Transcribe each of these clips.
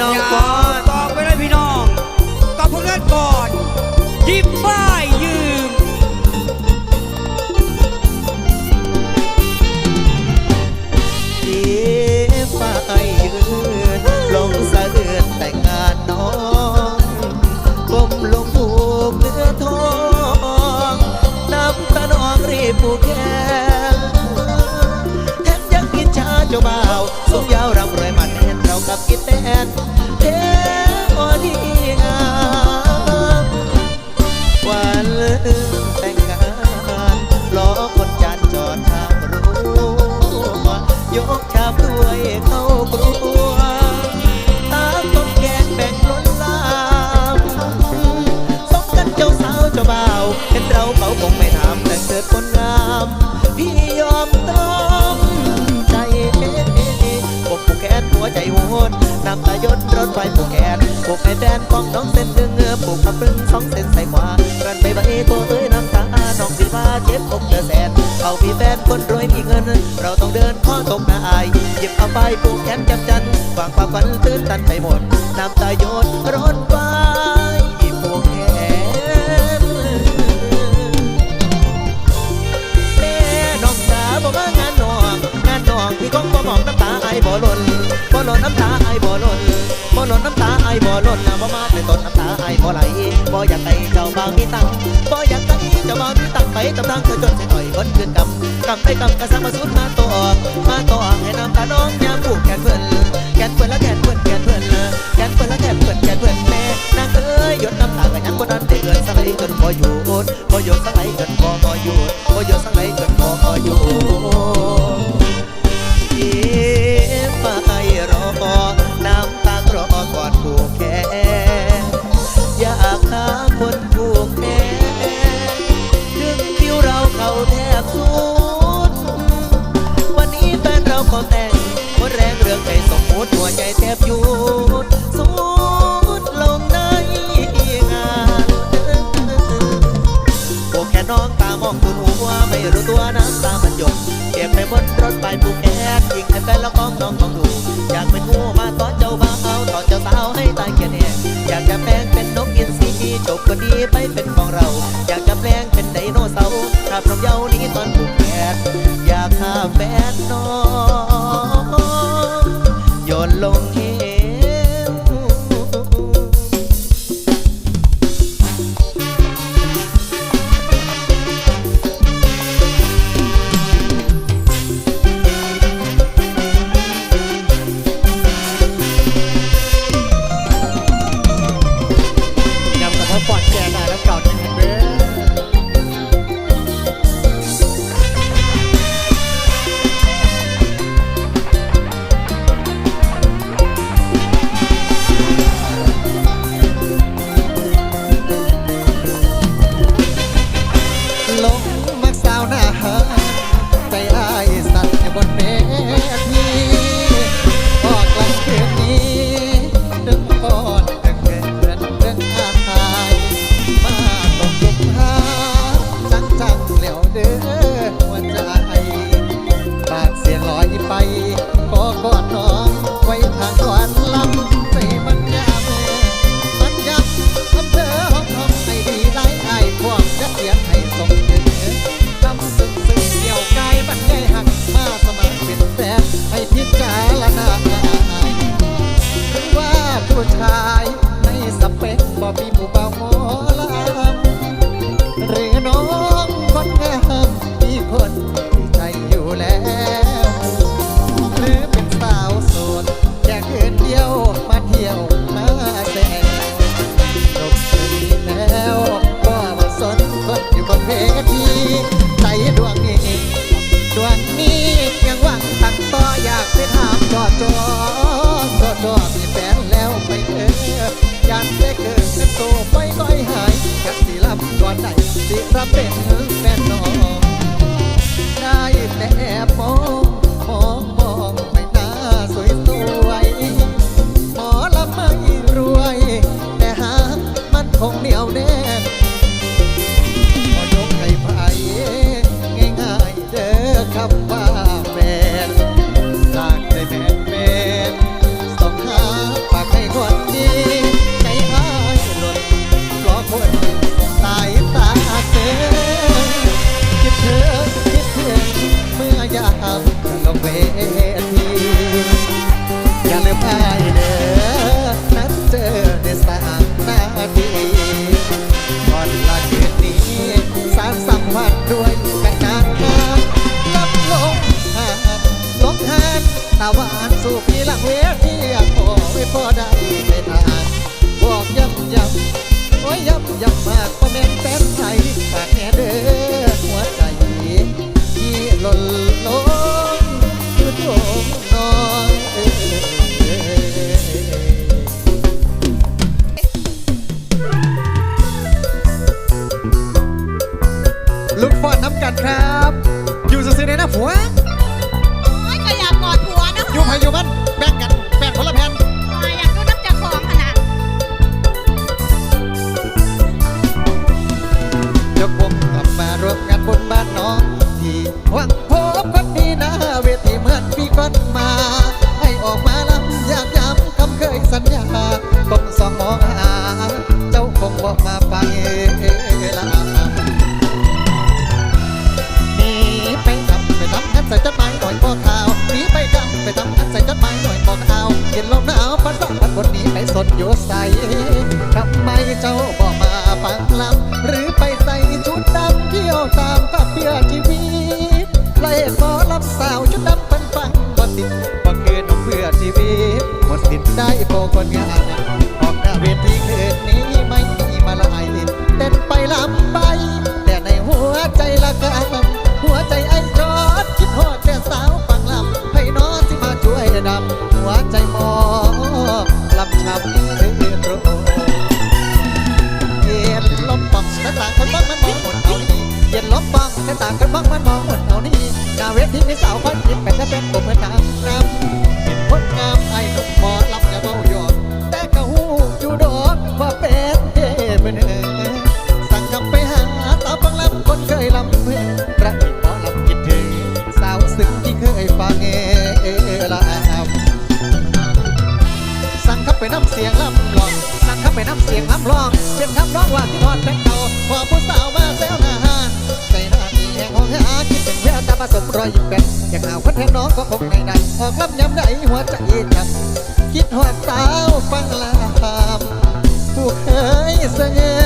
น้อ นำตายดรถไฟผูกแขนผูกให้แฟนของน้องเส้นดึงเงือผูกกับปึ้งสองเส้นใส่ขวากันไปไว้ตัวเอ้ยน้ำตาน้องสิว่าเจ็บอกเจอแสนเขามีแฟนคนรวยมีเงิน เราต้องเดินข้อตกหน้าอายหยิบเอาไปผูกแขนจำจันวางความฝันตื้นตันไปหมดน้ำตายดรถไฟ งานน้องพี่คงบ่มองน้ำตาไอบ่หล่นบ่หล่นน้ำตาไอบ่หล่นบ่หล่นน้ำตาไอบ่หล่นนะบ่มาแต่ต้นน้ำตาไอายบ่ไหลบ่อยากให้เจ้าบ่าวมีตังค์บ่อยากให้เจ้าบ่าวมีตังค์ไปตำทางเธอจนสิต่อยคนคืนกำกำไปกำกระสังมาสุดมาตัวออกมาตัวออกให้น้ำตาน้องยามผูกแขนเพื่อนแขนเพื่อนแล้วแขนเพื่อนแขนเพื่อนแขนเพื่อนแล้วแขนเพื่อนแขนเพื่อนแม่นางเอ้ยหยดน้ำตากันยังบ่นั้นได้เกินสักไหลจนบ่อยู่บ่อยู่สักไหลจนบ่บ่อยู่บ่อยู่สักไหลจนบ่บ่อยู่ ฟนแล้วของน้องต้องดู อยากเป็นงูมาตอนเจ้าบ่าเอาตอนเจ้าสาวให้ตายเกียรแหงอยากจะแปลงเป็นนกอินทรีจบก็ดีไปเป็นของเรา อยากจะแปลงเป็นไดโนเสาร์ถ้าพร้อมเยาว์นี้ตอนผูกแขนอยากหาแฟนน้อง สิรั เหมือนปีก่อนมา ให้ออกมาลำอยากย้ำคำเคยสัญญาคงสองมองหา เจ้าคงบอกมาฟังเอลาหนีไปทำไปทำกันใส่จดหมายหน่อยบอกข่าวหนีไปทำไปทำกันใส่จดหมายหน่อยบอกข่าวเย็นลมหนาวพัดฟ้าพัดบนนี้ไปสนอยู่ใส ได้โปคนงานออกหน้าเวทีคืนนี้ไม่มีมาลายเต้นไปลำไป แต่ในหัวใจละกันหัวใจไอ้จอดคิดฮอดแต่สาวฟังลำให้น้องที่มาช่วยดำหัวใจหมอลำช้ำเรื่อยโรเย็นลมปังแต่ต่างคนบ้างมันมองหมดเอานี่เย็นลมปังแต่ต่างคนบ้างมันมองหมดเอานี่นาเวทีมีสาวพันทิพย์เป็นจะเป็นผมเหมือนนางรำเป็นคนงามไอ้หนุ่มหมอลำ เบาหยอดแต่กะหูอยู่ดอกว่าเป็นเทพเนเออสั่งกลับไปหาสาวฟังลำคนเคยลำเพื่อนพระเอกหมอลำคิดถึง สาวซึ้งที่เคยฟังเอละสั่งข้าไปน้ำเสียงลำลอง สั่งข้าไปน้ำเสียงลำลองเป็นคำร้องว่าที่ทอดแตงเก่าพอผู้สาวมาแซวหน้าหานใจหน้ามีแห่งห้องหาคิดเป็นแววตาผสมรอยยิ้มเป็นอยากหาวคนแทนน้องก็คงในในออกลำยำใดหัวใจจับ คิดหอดสาวฟังลำผู้เคยเสงอ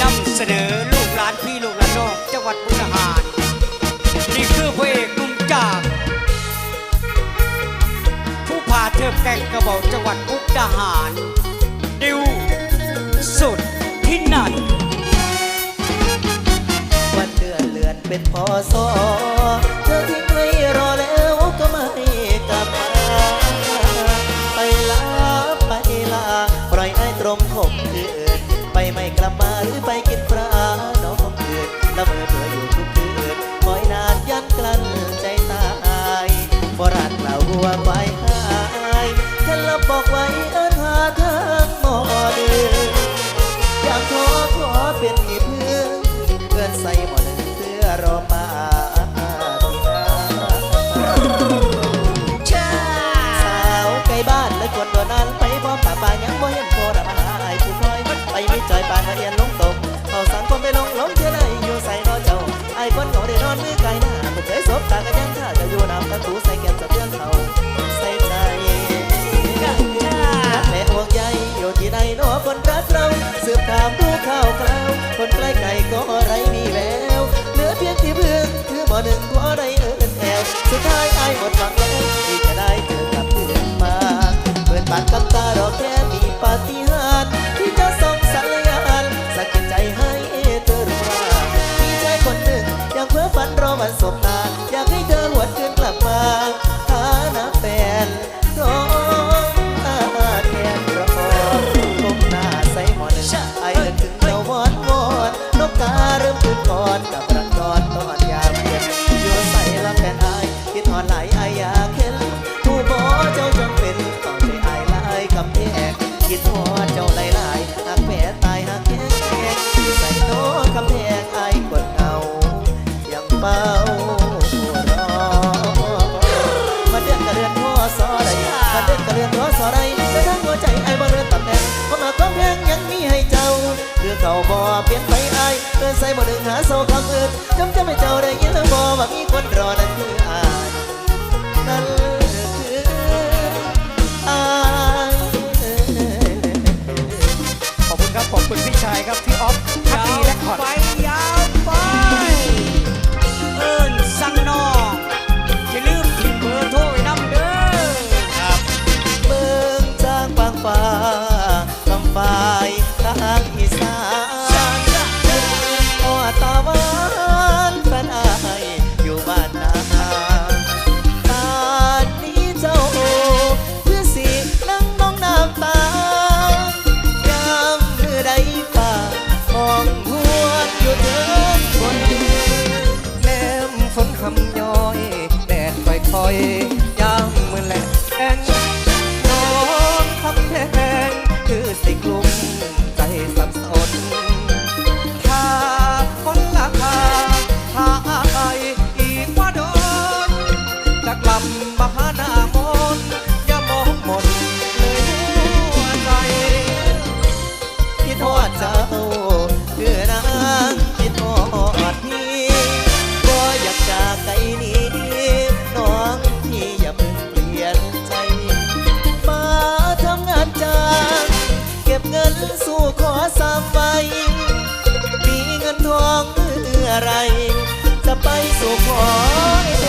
นำเสนอลูกหลานพี่ลูกหลานน้อกจังหวัดมุกดาหารนี่คือพระเอกหนุ่มจากผู้พาเทิบแก่งกระบอกจังหวัดมุกดาหาร ดิวสุดที่นั่น เป็นพอสอเธอที่ไม่รอแล้ว มีคนรอนั่น ทอดนี้บ่อยากจากไกลนี้น้องพี่อย่าเพิ่งเปลี่ยนใจ มาทำงานจ้างเก็บเงินสู้ขอสาไว้มีเงินทองเะไร จะไปสู่ขอ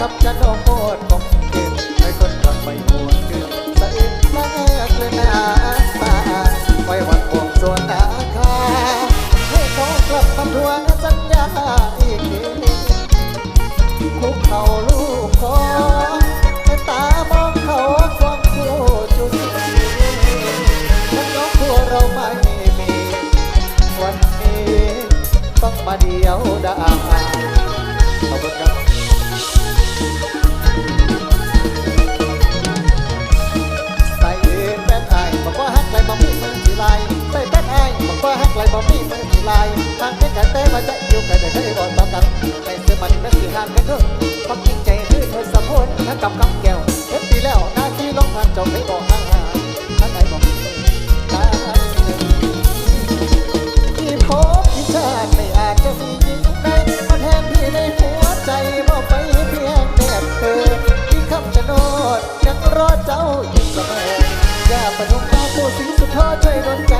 กับจะนง เคยรอต่อกันแต่เสื้อมันนั่นคือหางกันเถอะพักจริงใจคือเธอสะพนถ้ากับกำแก้วเอฟปีแล้วหน้าที่ลงผ่านเจ้าไม่บอกห่างหาท่านไหนบอกตาที่พบที่ชาติไม่อาจจะสิ่งที่ใดมันแทนที่ในหัวใจบอกไปเพียงแต่เธอที่คำจะนนดยังรอเจ้าอยู่เสมออย่าประนมตาผู้สิงสุดท้อใจร้อนใจ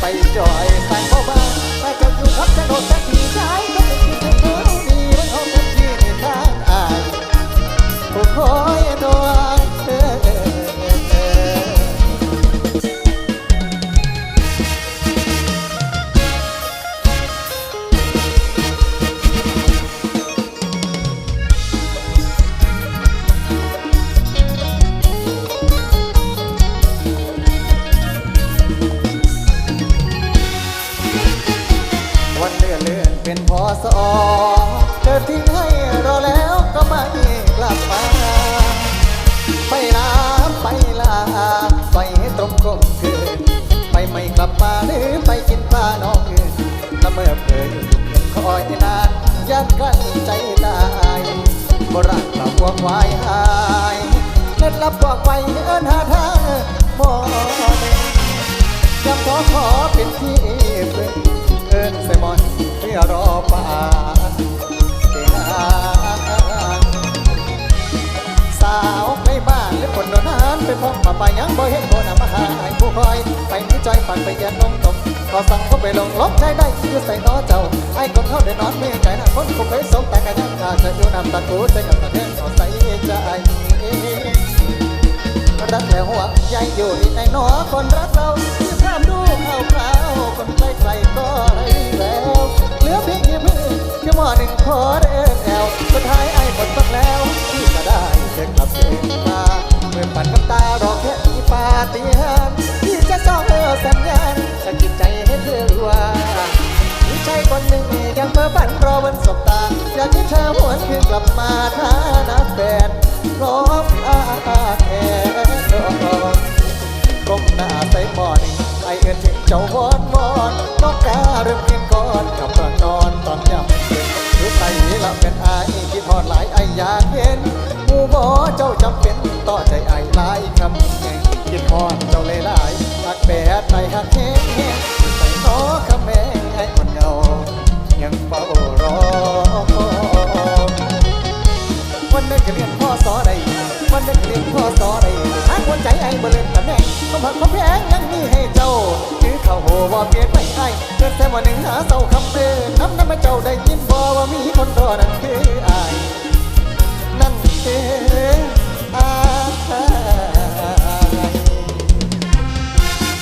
ไปจอยไปเข้าบ้านไปกับอยู่รับถนนแท็ก เธอทิ้งให้รอแล้วก็ไม่กลับมา ไปน้ำไปลาไปให้ตรงคงคืนไปไม่กลับมาหรือไปกินปลาน้องอื่นละเมื่อเผยคอยนานยัดกันใจตายบรักลัาวงวายหายเล็ดลับบอกไปเอินหาทางมองจำขอขอเป็นที่พึ่เอินใส่มอน รอป่าเก่งอางสาวในบ้านหรือคนโดนนั้นเป็นพ่อป่าไปยังบ่เห็นโบนำมาหาให้ผู้คอย ไปมีใจฝันไปเย็นลงตกขอสั่งก็ไปลงลบใจได้อยู่ใส่น้อเจ้าไอ้คนเขาได้นอนไม่ใจนะคนคงเคยสงแต่กันยังขาจะอยู่นำตะกูใจกับตะเทียนขอใส่ใจรักแล้วหัวใจอยู่ในหนอคนรักเราที่ภาพดูเข่าวคราวคนใกล้ใกลก็ไรแล้ว เหลือเพียงยิ้มแค่หม้อหนึ่งขอเดินแอวสุดท้ายไอ้หมดบักแล้ว ที่จะได้เจอกับเสียงมาเมื่อปันน้ำตารอแค่มีปาฏิหาริย์ที่จะจ้องเออสัญญาณจะกิดใจให้เธอรู้ว่ามีใจคนหนึ่งยังเพ้อฝันรอวันสบตาอยากให้เธอหวนคืนกลับมาฐานะแฟนพร้อมอาแทน ก้มหน้าใส่หมอนไอเอินถึงเจ้าวอนวอนน้องกาเริ่มเพียงก่อนกับก่อนนอนตอนยำเย็นรู้ใจละเป็นไอายคิดทอดหลายไออยากเห็นหมู่บ่อเจ้าจำเป็น